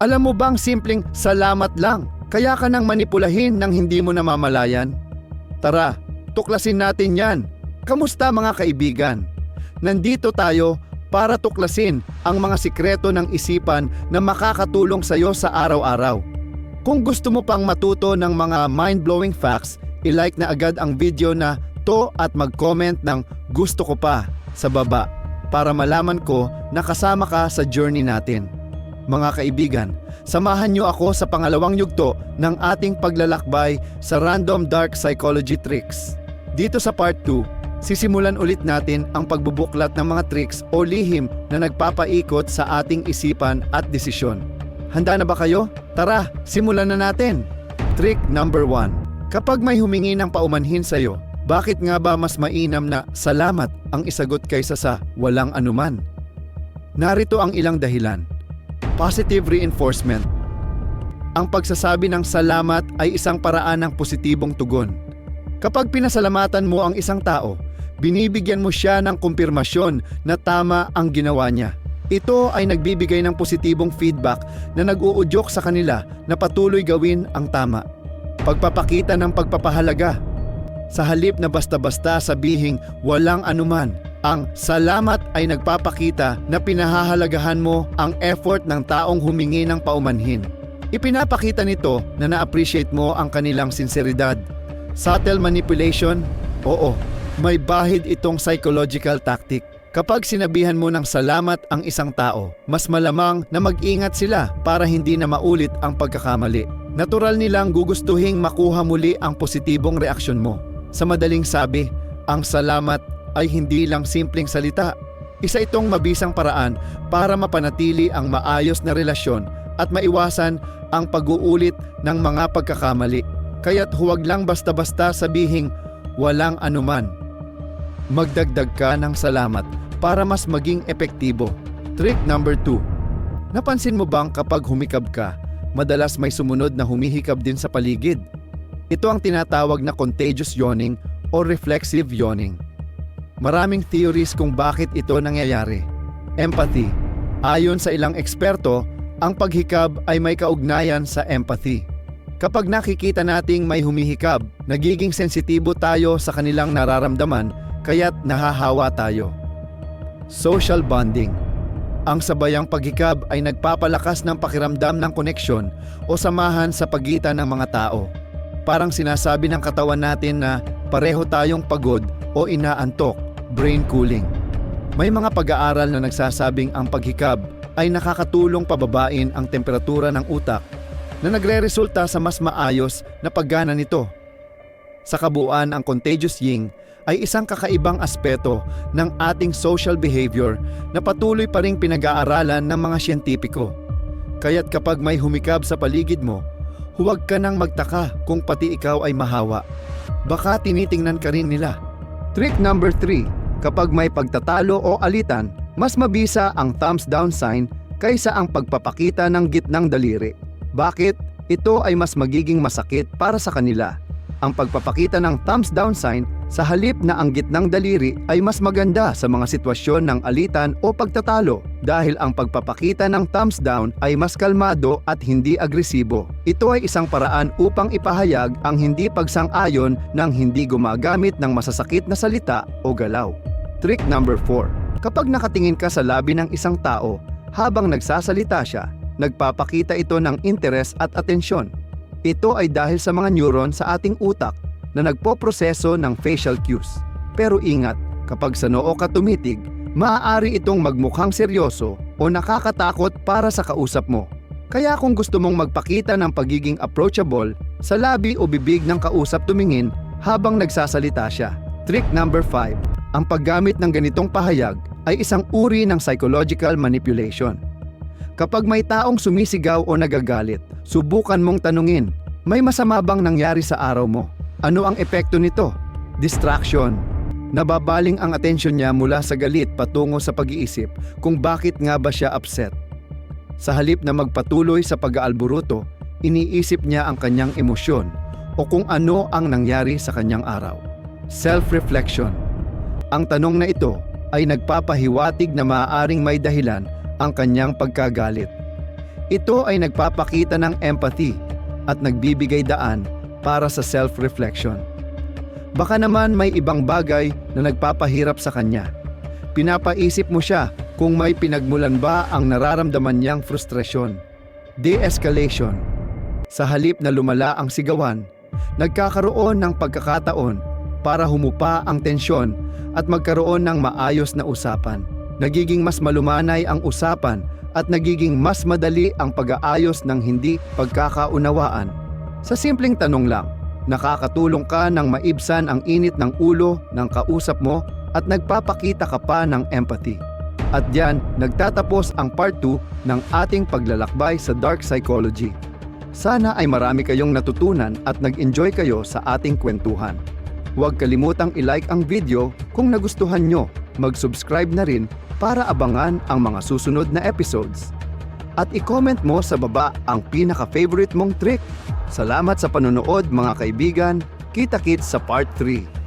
Alam mo bang simpleng salamat lang, kaya ka nang manipulahin ng hindi mo namamalayan? Tara, tuklasin natin yan. Kamusta mga kaibigan? Nandito tayo para tuklasin ang mga sikreto ng isipan na makakatulong sa iyo sa araw-araw. Kung gusto mo pang matuto ng mga mind-blowing facts, ilike na agad ang video na to at mag-comment ng gusto ko pa sa baba para malaman ko na kasama ka sa journey natin. Mga kaibigan, samahan niyo ako sa pangalawang yugto ng ating paglalakbay sa Random Dark Psychology Tricks. Dito sa part 2, sisimulan ulit natin ang pagbubuklat ng mga tricks o lihim na nagpapaikot sa ating isipan at desisyon. Handa na ba kayo? Tara, simulan na natin! Trick number 1. Kapag may humingi ng paumanhin sa iyo, bakit nga ba mas mainam na salamat ang isagot kaysa sa walang anuman? Narito ang ilang dahilan. Positive reinforcement. Ang pagsasabi ng salamat ay isang paraan ng positibong tugon. Kapag pinasalamatan mo ang isang tao, binibigyan mo siya ng kumpirmasyon na tama ang ginawa niya. Ito ay nagbibigay ng positibong feedback na nag-uudyok sa kanila na patuloy gawin ang tama. Pagpapakita ng pagpapahalaga. Sa halip na basta-basta sabihing walang anuman, ang salamat ay nagpapakita na pinahahalagahan mo ang effort ng taong humingi ng paumanhin. Ipinapakita nito na na-appreciate mo ang kanilang sinseridad. Subtle manipulation? Oo, may bahid itong psychological tactic. Kapag sinabihan mo ng salamat ang isang tao, mas malamang na mag-ingat sila para hindi na maulit ang pagkakamali. Natural nilang gugustuhing makuha muli ang positibong reaksyon mo. Sa madaling sabi, ang salamat ay hindi lang simpleng salita. Isa itong mabisang paraan para mapanatili ang maayos na relasyon at maiwasan ang pag-uulit ng mga pagkakamali. Kaya't huwag lang basta-basta sabihing walang anuman. Magdagdag ka ng salamat para mas maging epektibo. Trick number 2. Napansin mo bang kapag humikab ka, madalas may sumunod na humihikab din sa paligid? Ito ang tinatawag na contagious yawning o reflexive yawning. Maraming theories kung bakit ito nangyayari. Empathy. Ayon sa ilang eksperto, ang paghikab ay may kaugnayan sa empathy. Kapag nakikita nating may humihikab, nagiging sensitibo tayo sa kanilang nararamdaman kaya't nahahawa tayo. Social bonding. Ang sabayang paghikab ay nagpapalakas ng pakiramdam ng koneksyon o samahan sa pagitan ng mga tao. Parang sinasabi ng katawan natin na pareho tayong pagod o inaantok, brain cooling. May mga pag-aaral na nagsasabing ang paghikab ay nakakatulong pababain ang temperatura ng utak na nagre-resulta sa mas maayos na paggana nito. Sa kabuuan, ang contagious ying ay isang kakaibang aspeto ng ating social behavior na patuloy pa ring pinag-aaralan ng mga siyentipiko. Kaya't kapag may humikab sa paligid mo, huwag ka nang magtaka kung pati ikaw ay mahawa. Baka tinitingnan ka rin nila. Trick number 3. Kapag may pagtatalo o alitan, mas mabisa ang thumbs down sign kaysa ang pagpapakita ng gitnang daliri. Bakit? Ito ay mas magiging masakit para sa kanila. Ang pagpapakita ng thumbs down sign sa halip na ang gitnang daliri ay mas maganda sa mga sitwasyon ng alitan o pagtatalo dahil ang pagpapakita ng thumbs down ay mas kalmado at hindi agresibo. Ito ay isang paraan upang ipahayag ang hindi pagsang-ayon ng hindi gumagamit ng masasakit na salita o galaw. Trick number 4. Kapag nakatingin ka sa labi ng isang tao habang nagsasalita siya, nagpapakita ito ng interes at atensyon. Ito ay dahil sa mga neuron sa ating utak na nagpoproseso ng facial cues. Pero ingat, kapag sa noo ka tumitig, maaari itong magmukhang seryoso o nakakatakot para sa kausap mo. Kaya kung gusto mong magpakita ng pagiging approachable, sa labi o bibig ng kausap tumingin habang nagsasalita siya. Trick number 5. Ang paggamit ng ganitong pahayag ay isang uri ng psychological manipulation. Kapag may taong sumisigaw o nagagalit, subukan mong tanungin, may masama bang nangyari sa araw mo? Ano ang epekto nito? Distraction. Nababaling ang atensyon niya mula sa galit patungo sa pag-iisip kung bakit nga ba siya upset. Sa halip na magpatuloy sa pag-aalburuto, iniisip niya ang kanyang emosyon o kung ano ang nangyari sa kanyang araw. Self-reflection. Ang tanong na ito ay nagpapahiwatig na maaaring may dahilan ang kanyang pagkagalit. Ito ay nagpapakita ng empathy at nagbibigay daan para sa self-reflection. Baka naman may ibang bagay na nagpapahirap sa kanya. Pinapaisip mo siya kung may pinagmulan ba ang nararamdaman niyang frustrasyon. De-escalation. Sa halip na lumala ang sigawan, nagkakaroon ng pagkakataon para humupa ang tensyon at magkaroon ng maayos na usapan. Nagiging mas malumanay ang usapan at nagiging mas madali ang pag-aayos ng hindi pagkakaunawaan. Sa simpleng tanong lang, nakakatulong ka ng maibsan ang init ng ulo ng kausap mo at nagpapakita ka pa ng empathy. At diyan, nagtatapos ang part 2 ng ating paglalakbay sa dark psychology. Sana ay marami kayong natutunan at nag-enjoy kayo sa ating kwentuhan. Huwag kalimutang i-like ang video kung nagustuhan nyo. Mag-subscribe na rin para abangan ang mga susunod na episodes. At i-comment mo sa baba ang pinaka-favorite mong trick. Salamat sa panonood mga kaibigan. Kita-kits sa part 3.